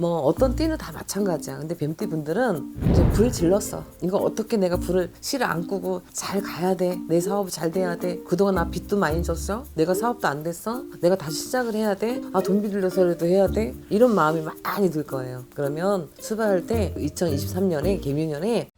뭐 어떤 띠는 다 마찬가지야. 근데 뱀띠 분들은 이제 불 질렀어. 이거 어떻게 내가 불을 실을 안 끄고 잘 가야 돼. 내 사업이 잘 돼야 돼. 그동안 나 빚도 많이 졌어. 내가 사업도 안 됐어. 내가 다시 시작을 해야 돼. 아 돈 빌려서라도 해야 돼. 이런 마음이 많이 들 거예요. 그러면 출발할 때 2023년에 개묘년에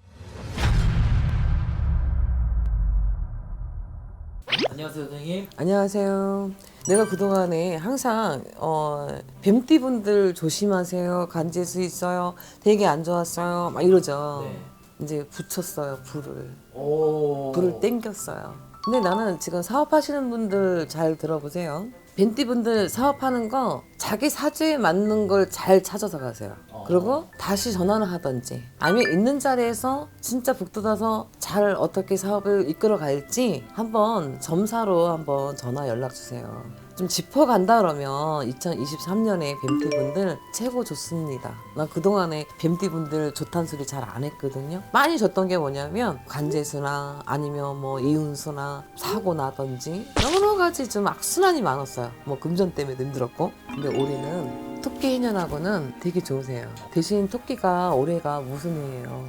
안녕하세요 선생님 안녕하세요. 내가 그동안에 항상 어, 뱀띠 분들 조심하세요. 간제수 있어요. 되게 안 좋았어요. 막 이러죠. 네. 이제 붙였어요. 불을. 오 불을 땡겼어요. 근데 나는 지금 사업하시는 분들 잘 들어보세요. 벤띠 분들 사업하는 거 자기 사주에 맞는 걸 잘 찾아서 가세요. 어. 그리고 다시 전환을 하든지 아니면 있는 자리에서 진짜 북돋아서 잘 어떻게 사업을 이끌어 갈지 한번 점사로 한번 전화 연락 주세요. 좀 짚어간다 그러면 2023년에 뱀띠 분들 최고 좋습니다. 나 그동안에 뱀띠 분들 좋다는 소리 잘 안 했거든요. 많이 줬던 게 뭐냐면 관제수나 아니면 뭐 이운수나 사고 나든지 여러 가지 좀 악순환이 많았어요. 뭐 금전 때문에 힘들었고. 근데 올해는 토끼 해년하고는 되게 좋으세요. 대신 토끼가 올해가 무슨 해예요?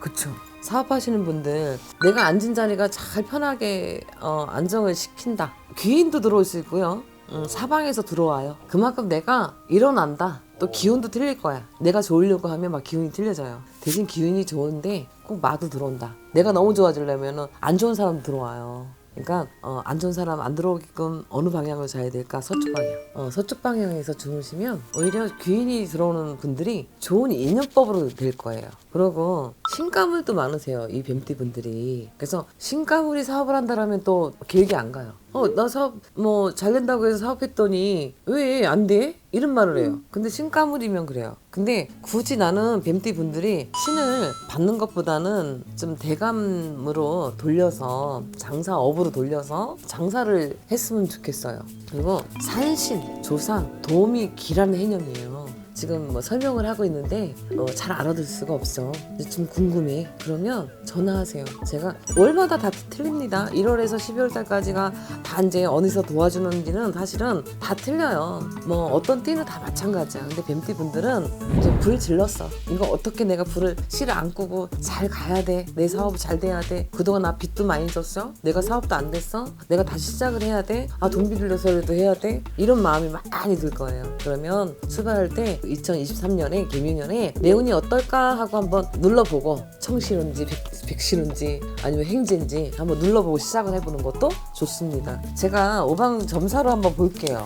그쵸. 사업하시는 분들 내가 앉은 자리가 잘 편하게 어, 안정을 시킨다. 귀인도 들어올 수 있고요. 음, 사방에서 들어와요. 그만큼 내가 일어난다. 또 기운도 틀릴 거야. 내가 좋으려고 하면 막 기운이 틀려져요. 대신 기운이 좋은데 꼭 마도 들어온다. 내가 너무 좋아지려면 안 좋은 사람 들어와요. 그러니까 어, 안 좋은 사람 안 들어오게끔 어느 방향으로 자야 될까? 서쪽 방향. 어, 서쪽 방향에서 주무시면 오히려 귀인이 들어오는 분들이 좋은 인연법으로 될 거예요. 그리고 신가물도 많으세요. 이 뱀띠 분들이. 그래서 신가물이 사업을 한다라면 또 길게 안 가요. 어, 나 사업 뭐 잘 된다고 해서 사업했더니 왜 안 돼? 이런 말을 해요. 근데 신가물이면 그래요. 근데 굳이 나는 뱀띠 분들이 신을 받는 것보다는 좀 대감으로 돌려서 장사업으로 돌려서 장사를 했으면 좋겠어요. 그리고 산신, 조상, 도움이 길하는 해년이에요. 지금 뭐 설명을 하고 있는데 어, 잘 알아들 수가 없어. 좀 궁금해. 그러면 전화하세요. 제가 월마다 다 틀립니다. 1월에서 12월 달까지가 다 이제 어디서 도와주는지는 사실은 다 틀려요. 뭐 어떤 띠는 다 마찬가지야. 근데 뱀띠 분들은 이제 불 질렀어. 이거 어떻게 내가 불을 실을 안 끄고 잘 가야 돼. 내 사업이 잘 돼야 돼. 그동안 나 빚도 많이 졌어. 내가 사업도 안 됐어. 내가 다시 시작을 해야 돼. 아 돈 빌려서라도 해야 돼. 이런 마음이 많이 들 거예요. 그러면 출발할 때 2023년에 개묘년에 내 운이 어떨까 하고 한번 눌러보고 청실운지 백, 백실운지 아니면 행진지 한번 눌러보고 시작을 해보는 것도 좋습니다. 제가 오방 점사로 한번 볼게요.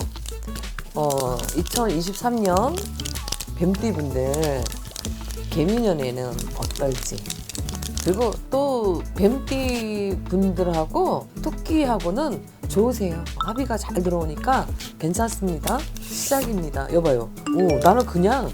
어, 2023년 뱀띠 분들 개미년에는 어떨지 그리고 또 뱀띠 분들하고 토끼하고는 좋으세요. 합의가 잘 들어오니까 괜찮습니다. 시작입니다. 여봐요. 오, 나는 그냥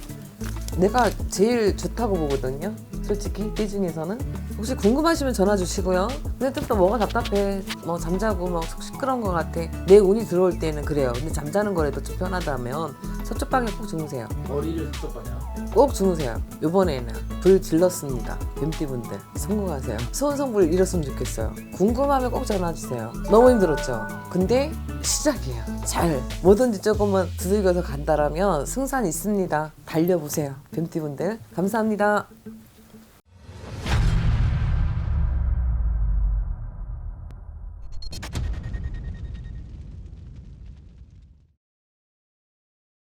내가 제일 좋다고 보거든요. 솔직히 띠 중에서는 혹시 궁금하시면 전화 주시고요. 근데 또 뭐가 답답해. 뭐 잠자고 뭐 시끄러운 것 같아. 내 운이 들어올 때는 그래요. 근데 잠자는 거라도 좀 편하다면 서쪽 방에 꼭 주무세요. 머리를 쪽 거냐 꼭 주무세요. 이번에는 불 질렀습니다. 뱀띠분들 성공하세요. 소원성불 이뤘으면 좋겠어요. 궁금하면 꼭 전화 주세요. 너무 힘들었죠. 근데 시작이에요. 잘 뭐든지 조금은 두들겨서 간다라면 승산 있습니다. 달려보세요. 뱀띠분들 감사합니다.